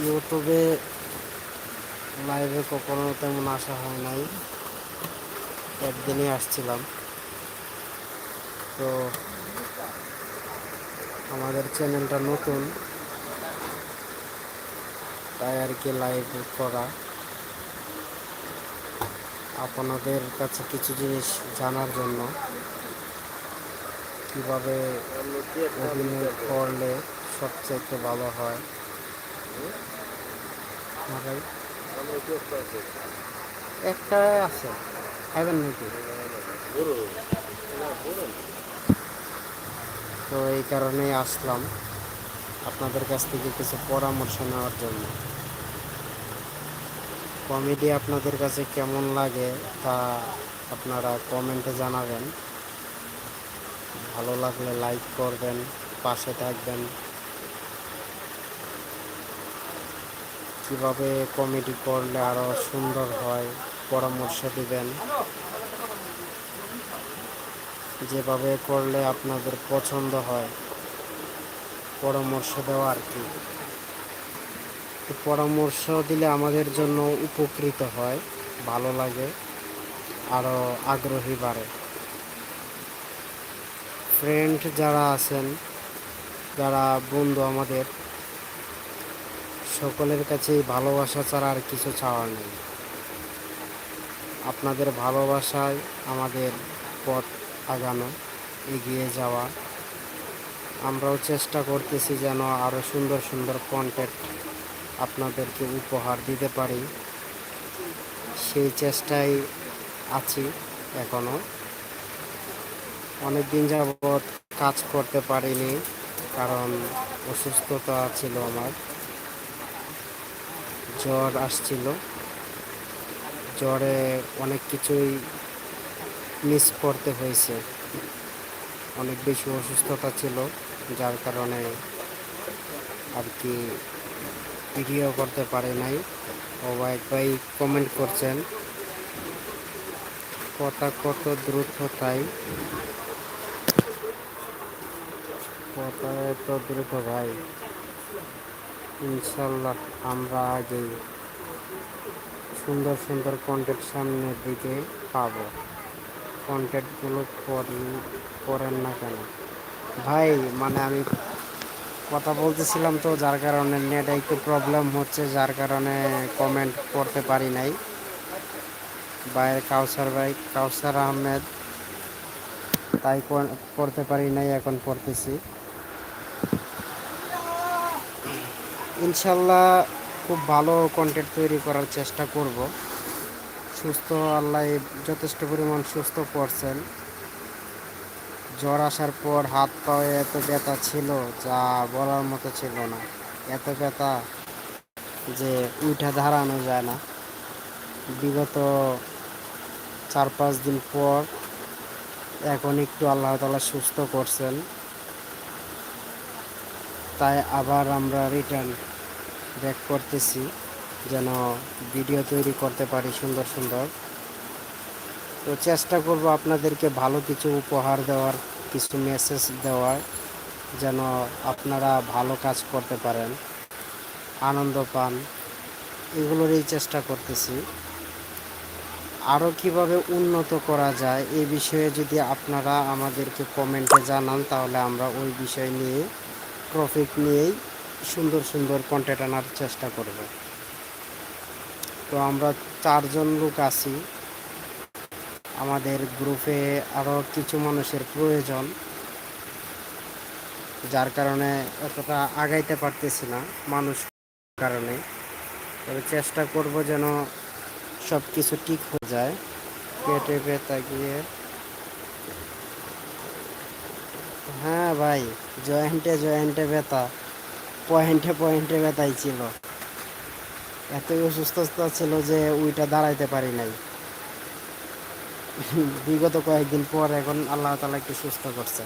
ইউটিউবে লাইভে কখনো তেমন আসা হয় নাই। একদিনই আসছিলাম। তো আমাদের চ্যানেলটা নতুন। তাই আর কি লাইভ করা। আপনাদের কাছে কিছু জিনিস জানার জন্য। কীভাবে অভিনয় করলে সবচেয়ে ভালো হয়? একটা আছে তো এই কারণেই আসলাম আপনাদের কাছ থেকে কিছু পরামর্শ নেওয়ার জন্য। কমেডি আপনাদের কাছে কেমন লাগে তা আপনারা কমেন্টে জানাবেন। ভালো লাগলে লাইক করবেন, পাশে থাকবেন। কীভাবে কমেডি করলে আরও সুন্দর হয়, পরামর্শ দিবেন। যেভাবে করলে আপনাদের পছন্দ হয়, পরামর্শ দেওয়া আর কি। পরামর্শ দিলে আমাদের জন্য উপকৃত হয়, ভালো লাগে আরও আগ্রহী বাড়ে। ফ্রেন্ড যারা আছেন, যারা বন্ধু আমাদের সকলের কাছেই ভালোবাসা ছাড়া আর কিছু চাওয়ার নেই। আপনাদের ভালোবাসায় আমাদের পথ আগানো, এগিয়ে যাওয়া। আমরাও চেষ্টা করতেছি যেন আরও সুন্দর সুন্দর কন্টেন্ট আপনাদেরকে উপহার দিতে পারি। সেই চেষ্টায় আছি এখনও অনেক দিন যাবৎ কাজ করতে পারিনি, কারণ অসুস্থতা ছিল আমার। জ্বর আসছিল। জ্বরে অনেক কিছুই মিস করতে হয়েছে। অনেক বেশি অসুস্থতা ছিল, যার কারণে আর কি ভিডিও করতে পারে নাই। ও ভাই কমেন্ট করছেন, কথা কত দ্রুত তাই? কথা এত দ্রুত ভাই। ইনশাল্লাহ আমরা আগেই সুন্দর সুন্দর কন্টেন্ট সামনের দিকে পাবো। কন্টেন্টগুলো করেন না কেন? ভাই মানে আমি কথা বলতেছিলাম তো, যার কারণে নেট একটু প্রবলেম হচ্ছে, যার কারণে কমেন্ট করতে পারি নাই। ভাইয়ের কাউসার ভাই, কাউসার আহমেদ, তাই করতে পারি নাই, এখন পড়তেছি। ইনশাল্লাহ খুব ভালো কন্টেন্ট তৈরি করার চেষ্টা করব। সুস্থ আল্লাহ যথেষ্ট পরিমাণ সুস্থ করছেন। জ্বর আসার পর হাত পায়ে এত ব্যথা ছিল, যা বলার মতো ছিল না। এত ব্যথা যে উঠা দাঁড়ানো যায় না। বিগত চার পাঁচ দিন পর এখন একটু আল্লাহ তালা সুস্থ করছেন। তাই আবার আমরা রিটার্ন ব্যাক করতেছি, যেন ভিডিও তৈরি করতে পারি সুন্দর সুন্দর। তো চেষ্টা করব আপনাদেরকে ভালো কিছু উপহার দেওয়ার, কিছু মেসেজ দেওয়ার, যেন আপনারা ভালো কাজ করতে পারেন, আনন্দ পান, এগুলোরই চেষ্টা করতেছি। আরও কীভাবে উন্নত করা যায় এই বিষয়ে যদি আপনারা আমাদেরকে কমেন্টে জানান, তাহলে আমরা ওই বিষয় নিয়ে প্রফিট নিয়েই সুন্দর সুন্দর কন্টেন্ট আনার চেষ্টা করব। তো আমরা চারজন লোক আছি। আমাদের গ্রুপে আরও কিছু মানুষের প্রয়োজন, যার কারণে এতটা আগাইতে পারতেছি না মানুষ কারণে। তবে চেষ্টা করব যেন সব কিছু ঠিক হয়ে যায়। পেটে ব্যথা গিয়ে। হ্যাঁ ভাই, জয়েন্টে জয়েন্টে ব্যথা। পয়েন্টে পয়েন্টে ব্যথাই ছিল। এতই অসুস্থতা ছিল যে ওইটা দাঁড়াইতে পারি নাই। বিগত কয়েকদিন পর এখন আল্লাহ তালা একটু সুস্থ করছে।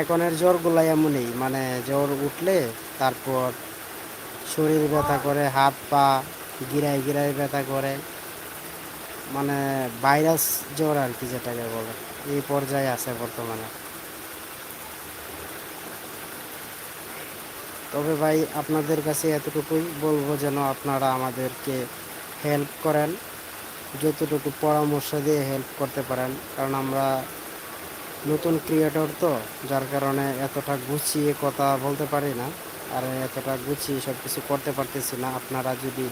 এখনের জ্বরগুলাই এমনই মানে জ্বর উঠলে তারপর শরীর ব্যথা করে, হাত পা গিরায় গিরায় ব্যথা করে। মানে ভাইরাস জ্বর আর কি যেটাকে বলে, এই পর্যায়ে আছে বর্তমানে। তবে ভাই, আপনাদের কাছে এতটুকুই বলব যেন আপনারা আমাদেরকে হেল্প করেন। যতটুকু পরামর্শ দিয়ে হেল্প করতে পারেন। কারণ আমরা নতুন ক্রিয়েটর তো, যার কারণে এতটা গুছিয়ে কথা বলতে পারি না। আর এতটা গুছিয়ে সব কিছু করতে পারতেছি না। আপনারা যদি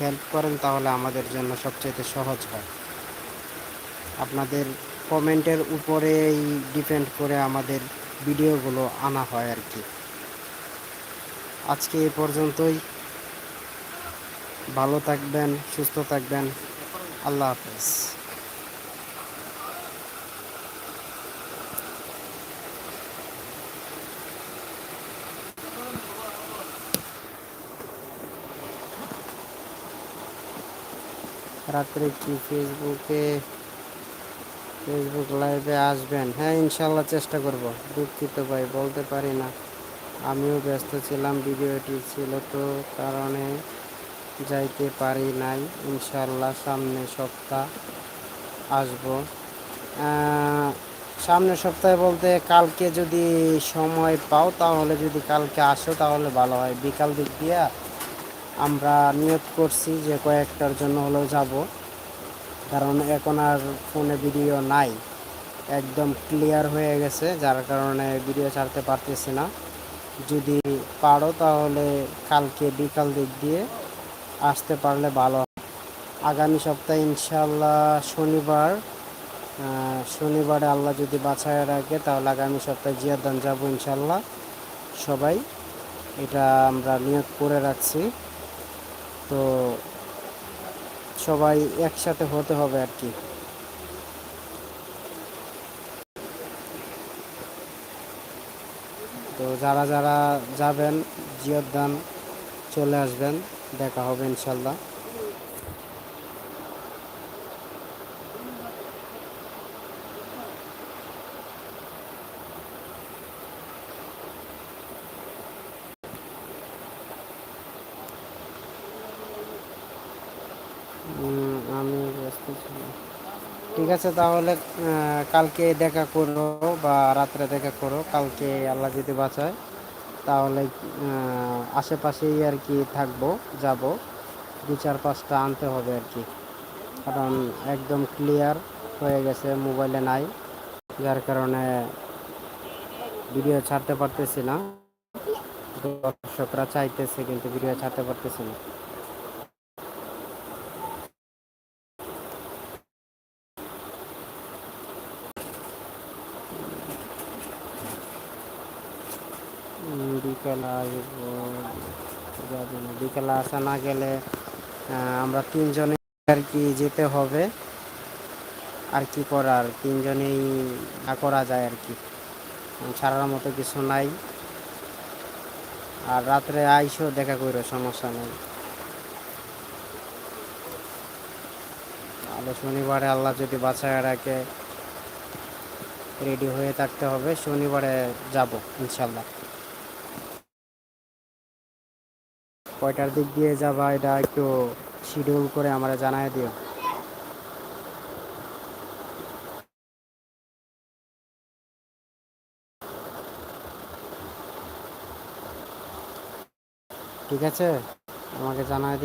হেল্প করেন, তাহলে আমাদের জন্য সবচেয়ে সহজ হয়। আপনাদের কমেন্টের উপরেই ডিপেন্ড করে আমাদের ভিডিওগুলো আনা হয় আর কি। আজকে এই পর্যন্তই। ভালো থাকবেন, সুস্থ থাকবেন। আল্লাহ হাফেজ। রাত্রে কি ফেসবুকে, ফেসবুক লাইভে আসবেন? হ্যাঁ ইনশাল্লাহ চেষ্টা করব। দুঃখিত ভাই, বলতে পারি না। আমিও ব্যস্ত ছিলাম ভিডিওটি ছিল তো কারণে যাইতে পারি নাই। ইনশাল্লাহ সামনে সপ্তাহ আসব। সামনের সপ্তাহে বলতে কালকে যদি সময় পাও, তাহলে যদি কালকে আসো তাহলে ভালো হয়। বিকাল দিক দিয়া আমরা নিয়োগ করছি যে কয়েকটার জন্য হলেও যাব। কারণ এখন আর ফোনে ভিডিও নাই। একদম ক্লিয়ার হয়ে গেছে, যার কারণে ভিডিও ছাড়তে পারতেছি না। যদি পারো তাহলে কালকে বিকাল দিক দিয়ে আসতে পারলে ভালো। আগামী সপ্তাহে ইনশাল্লাহ শনিবার শনিবারে আল্লাহ যদি বাছায় রাখে, তাহলে আগামী সপ্তাহে জিয়াদান যাব ইনশাল্লাহ সবাই এটা আমরা নিয়োগ করে রাখছি। তো সবাই একসাথে হতে হবে আর কি। তো যারা যারা যাবেন জিয়দান চলে আসবেন দেখা হবে ইনশাল্লাহ উম, আমি ব্যস্ত ছিলাম ঠিক আছে, তাহলে কালকে দেখা করো বা রাত্রে দেখা করো, কালকে আল্লাহ যদি বাঁচায়, তাহলে আশেপাশেই আর কি থাকব, যাব। দু চার পাঁচটা আনতে হবে আর কি। কারণ একদম ক্লিয়ার হয়ে গেছে মোবাইলে নাই। যার কারণে ভিডিও ছাড়তে পারতেছি না। দর্শকরা চাইতেছে কিন্তু ভিডিও ছাড়তে পারতেছি না। বিকেলে বিকেলে আসা না গেলে আমরা তিনজনে আর কি যেতে হবে আর কি করার তিনজনেই না করা যায় আর কি ছাড়ার মতো কিছু নাই আর রাত্রে আইসো দেখা করো সমস্যা নেই তাহলে শনিবারে আল্লাহ যদি বাছায় রাখে রেডি হয়ে থাকতে হবে, শনিবারে যাব ইনশাল্লাহ কয়টার দিক দিয়ে যাবা, এটা একটু শিডিউল করে আমরা জানাই দিও। ঠিক আছে? আমাকে জানাই দিও।